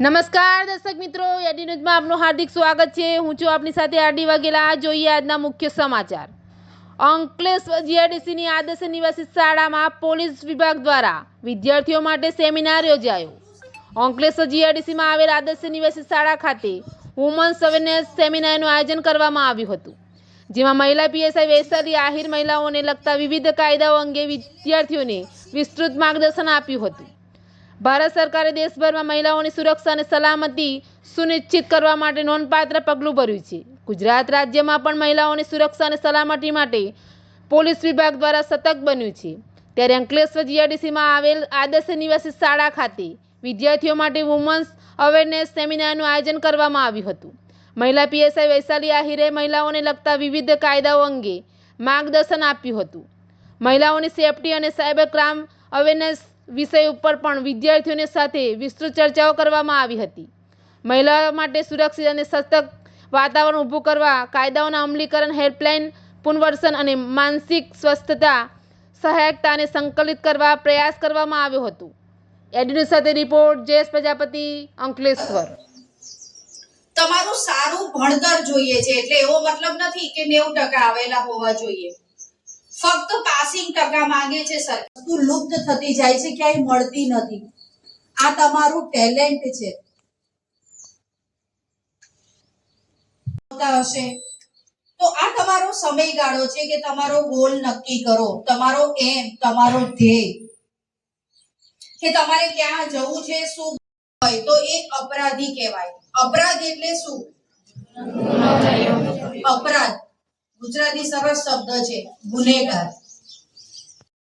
નમસ્કાર દર્શક મિત્રો, એડી ન્યૂઝમાં આપનું હાર્દિક સ્વાગત છે. હું છું આપની સાથે આરડી વાઘેલા. જોઈએ આજના મુખ્ય સમાચાર. અંકલેશ્વર જીઆરડીસીની આદર્શ નિવાસી શાળામાં પોલીસ વિભાગ દ્વારા વિદ્યાર્થીઓ માટે સેમિનાર યોજાયો. અંકલેશ્વર જીઆરડીસીમાં આવેલ આદર્શ નિવાસી શાળા ખાતે વુમન્સ અવેરનેસ સેમિનારનું આયોજન કરવામાં આવ્યું હતું. જેમાં મહિલા પીએસઆઈ વૈશાલી, આહિર મહિલાઓને લગતા વિવિધ કાયદાઓ અંગે વિદ્યાર્થીઓને વિસ્તૃત માર્ગદર્શન આપ્યું હતું. ભારત સરકારે દેશભરમાં મહિલાઓની સુરક્ષા અને સલામતી સુનિશ્ચિત કરવા માટે નોંધપાત્ર પગલું ભર્યું છે. ગુજરાત રાજ્યમાં પણ મહિલાઓની સુરક્ષા અને સલામતી માટે પોલીસ વિભાગ દ્વારા સતર્ક બન્યું છે. ત્યારે અંકલેશ્વર જીઆરડીસીમાં આવેલ આદર્શ નિવાસી શાળા ખાતે વિદ્યાર્થીઓ માટે વુમન્સ અવેરનેસ સેમિનારનું આયોજન કરવામાં આવ્યું હતું. મહિલા પીએસઆઈ વૈશાલી આહિરે મહિલાઓને લગતા વિવિધ કાયદાઓ અંગે માર્ગદર્શન આપ્યું હતું. મહિલાઓની સેફટી અને સાયબર ક્રાઇમ અવેરનેસ વિષય ઉપર પણ વિદ્યાર્થીઓને સાથે વિસ્તૃત ચર્ચાઓ કરવામાં આવી હતી. મહિલાઓ માટે સુરક્ષિત અને સશક્ત વાતાવરણ ઊભું કરવા, કાયદાઓના અમલીકરણ, હેલ્પલાઇન પુનર્વસન અને માનસિક સ્વસ્થતા, સહાયકતાને સંકલિત કરવા પ્રયાસ કરવામાં આવ્યો હતો. એડિટર સાથે રિપોર્ટ જયેશ પ્રજાપતિ, અંકલેશ્વર. તમારું સારું ભણતર જોઈએ છે, એટલે એવો મતલબ નથી કે નેવું ટકા આવેલા હોવા જોઈએ. ફક્ત પાસિંગ ટકા માંગે છે સર. વસ્તુ લુપ્ત થતી જાય છે ક્યાંય મળતી નથી. આ તમારું ટેલેન્ટ છે. હશે. તો આ તમારો સમયગાળો છે કે તમારો ગોલ નક્કી કરો. તમારો એમ તમારો ધ્યેય. કે તમારે ક્યાં જવું છે શું હોય તો એ અપરાધી કહેવાય. અપરાધ એટલે શું? અપરાધ. ગુજરાતી સરસ શબ્દ છે ગુનેગાર.